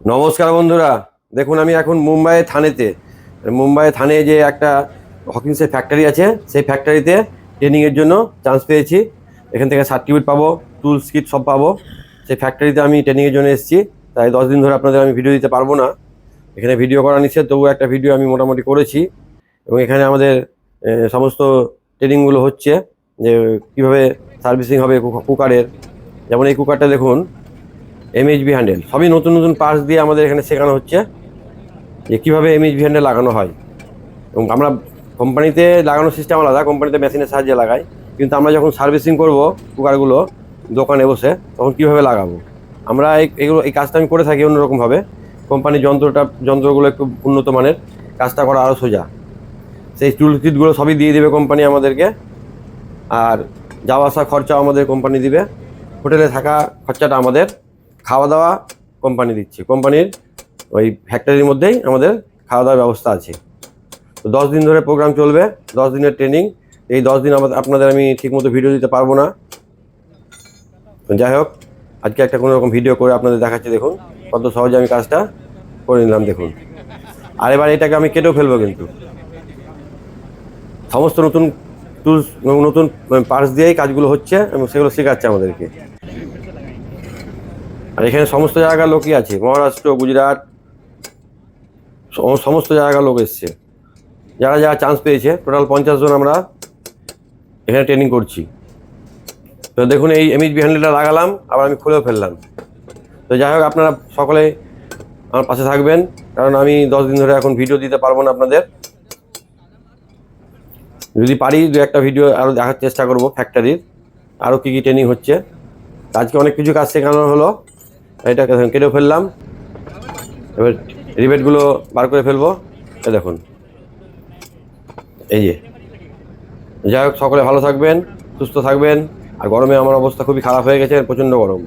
নমস্কার বন্ধুরা। দেখুন, আমি এখন মুম্বাই থানেতে। মুম্বাই থানে যে একটা হকিংসের ফ্যাক্টরি আছে, সেই ফ্যাক্টরিতে ট্রেনিংয়ের জন্য চান্স পেয়েছি। এখান থেকে সার্টিফিকেট পাবো টুলস কিট সব পাবো। সেই ফ্যাক্টরিতে আমি ট্রেনিংয়ের জন্য এসেছি। তাই দশ দিন ধরে আপনাদের আমি ভিডিও দিতে পারব না। এখানে ভিডিও করা নিচ্ছে তবুও একটা ভিডিও আমি মোটামুটি করেছি। এবং এখানে আমাদের সমস্ত ট্রেনিংগুলো হচ্ছে, যে কীভাবে সার্ভিসিং হবে কুকারের যেমন এই কুকারটা দেখুন এমএইচবি হ্যান্ডেল সবই নতুন নতুন পার্টস দিয়ে আমাদের এখানে শেখানো হচ্ছে যে কীভাবে এমএইচবি হ্যান্ডেল লাগানো হয়। এবং আমরা কোম্পানিতে লাগানোর সিস্টেম আলাদা কোম্পানিতে মেশিনের সাহায্যে লাগাই। কিন্তু আমরা যখন সার্ভিসিং করব কুকারগুলো দোকানে বসে, তখন কীভাবে লাগাবো? আমরা এগুলো, এই কাজটা আমি করে থাকি অন্যরকমভাবে। কোম্পানির যন্ত্রটা, যন্ত্রগুলো একটু উন্নত মানের, কাজটা করা আরও সোজা। সেই টুল কিটগুলো সবই দিয়ে দেবে কোম্পানি আমাদেরকে। আর যাওয়া আসা খরচা আমাদের কোম্পানি দিবে। হোটেলে থাকা খরচাটা আমাদের খাওয়া দাওয়া কোম্পানি দিচ্ছে। কোম্পানির ওই ফ্যাক্টরির মধ্যেই আমাদের খাওয়া দাওয়ার ব্যবস্থা আছে। তো দশ দিন ধরে প্রোগ্রাম চলবে, দশ দিনের ট্রেনিং এই দশ দিন আমাদের, আপনাদের আমি ঠিকমতো ভিডিও দিতে পারব না। যাই হোক, আজকে একটা কোনো রকম ভিডিও করে আপনাদের দেখাচ্ছি, দেখুন। কত সহজে আমি কাজটা করে নিলাম, দেখুন। আর এবার এটাকে আমি কেটেও ফেলব কিন্তু। সমস্ত নতুন টুলস নতুন পার্টস দিয়েই কাজগুলো হচ্ছে এবং সেগুলো শেখাচ্ছে আমাদেরকে। আর এখানে সমস্ত জায়গার লোকই আছে। মহারাষ্ট্র, গুজরাট সমস্ত জায়গার লোক এসছে। যারা যারা চান্স পেয়েছে টোটাল পঞ্চাশ জন আমরা এখানে ট্রেনিং করছি। তো দেখুন, এই এমএইচবি হ্যান্ডেলটা লাগালাম, আবার আমি খুলেও ফেললাম। তো যাই হোক, আপনারা সকলে আমার পাশে থাকবেন, কারণ আমি দশ দিন ধরে এখন ভিডিও দিতে পারব না আপনাদের। যদি পারি, দু একটা ভিডিও আরও দেখার চেষ্টা করব ফ্যাক্টরির আরও কী কী ট্রেনিং হচ্ছে। আজকে অনেক কিছু কাজ শেখানো হলো। এটা কেটেও ফেললাম। এবার রিবেটগুলো বার করে ফেলব। দেখুন। এই যে। যাই হোক, সকলে ভালো থাকবেন, সুস্থ থাকবেন। আর গরমে আমার অবস্থা খুবই খারাপ হয়ে গেছে, প্রচণ্ড গরম।